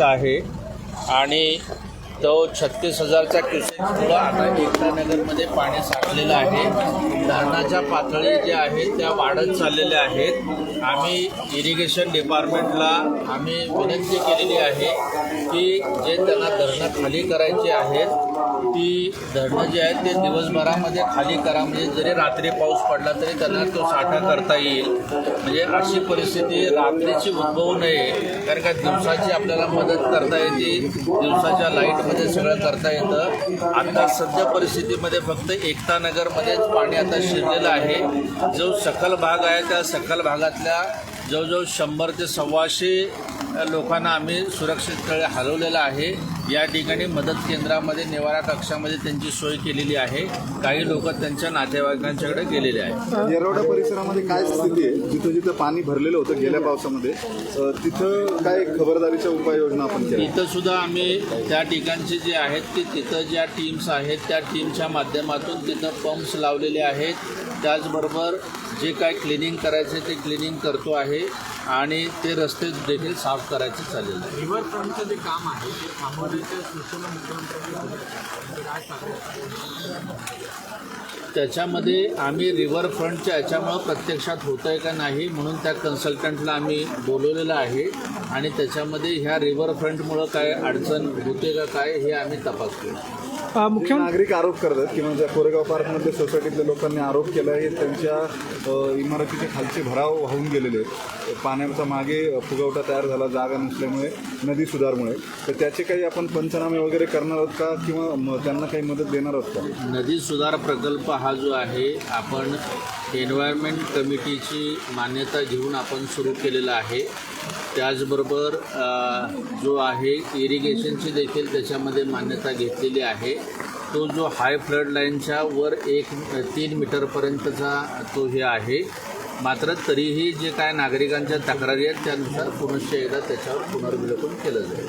आहे. आणि तो छत्तीस हजारच्या क्युसेकमुळं आता एकता पाणी साठलेलं आहे. धरणाच्या पातळी ज्या आहेत त्या वाढत चाललेल्या आहेत. आम्ही इरिगेशन डिपार्टमेंटला आम्ही विनंती केलेली आहे की जे त्यांना धरणं खाली करायची आहेत ती धरणं जी आहेत ते दिवसभरामध्ये खाली करा. म्हणजे जरी रात्री पाऊस पडला तरी त्यांना तो साठा करता येईल. म्हणजे अशी परिस्थिती रात्रीची उद्भवू नये कारण का दिवसाची आपल्याला मदत करता येते. दिवसाच्या लाइट लाईटमध्ये सगळं करता येतं. आता सध्या परिस्थितीमध्ये फक्त एकता नगरमध्येच पाणी आता शिरलेलं आहे. जो सकल भाग आहे त्या सकल भागातल्या जवळजवळ शंभर ते सव्वाशे लोकांना आम्ही सुरक्षितकडे हलवलेलं आहे. या ठिकाणी मदत केंद्रामध्ये निवारा कक्षामध्ये त्यांची सोय केलेली आहे. काही लोक त्यांच्या नातेवाईकांच्याकडे गेलेले आहेत. येरवडा परिसरामध्ये काय स्थिती आहे? जिथं जिथं पाणी भरलेलं होतं गेल्या पावसामध्ये तिथं काय खबरदारीच्या उपाययोजना आपण इथं सुद्धा आम्ही त्या ठिकाणचे जे आहेत की तिथं ज्या टीम्स आहेत त्या टीमच्या माध्यमातून तिथं पंप्स लावलेले आहेत. त्याचबरोबर जे काय क्लिनिंग करायचे ते क्लिनिंग करतो आहे आणि ते रस्ते देखील साफ करायचे चाललेलं आहे रिव्हरफ्रंटचं जे काम आहे ते थांबवण्याच्या そうなんですよ。त्याच्यामध्ये आम्ही रिव्हरफ्रंटच्या याच्यामुळं प्रत्यक्षात होतं आहे का नाही म्हणून त्या कन्सल्टंटला आम्ही बोलवलेलं आहे. आणि त्याच्यामध्ये ह्या रिव्हरफ्रंटमुळं काय अडचण होते का काय हे आम्ही तपासतो जे नागरिक आरोप करतात किंवा ज्या कोरेगाव पार्कमधल्या सोसायटीतल्या लोकांनी आरोप केला आहे. त्यांच्या इमारतीचे खालचे भराव वाहून गेलेले आहेत. पाण्याचा मागे फुगवटा तयार झाला जागा नसल्यामुळे नदी सुधारमुळे. तर त्याचे काही आपण पंचनामे वगैरे करणार आहोत का? किंवा म- त्यांना काही मदत देणार का? नदी सुधार प्रकल्प हा जो आहे आपण एन्व्हायरमेंट कमिटीची मान्यता घेऊन आपण सुरू केलेला आहे. त्याचबरोबर जो आहे इरिगेशनची देखील त्याच्यामध्ये मान्यता घेतलेली आहे. तो जो हाय फ्लड लाईनच्या वर एक तीन मीटरपर्यंतचा तो हे आहे. मात्र तरीही जे काय नागरिकांच्या तक्रारी आहेत त्यानुसार पुनश्च एकदा त्याच्यावर पुनर्विलोकन केलं जाईल.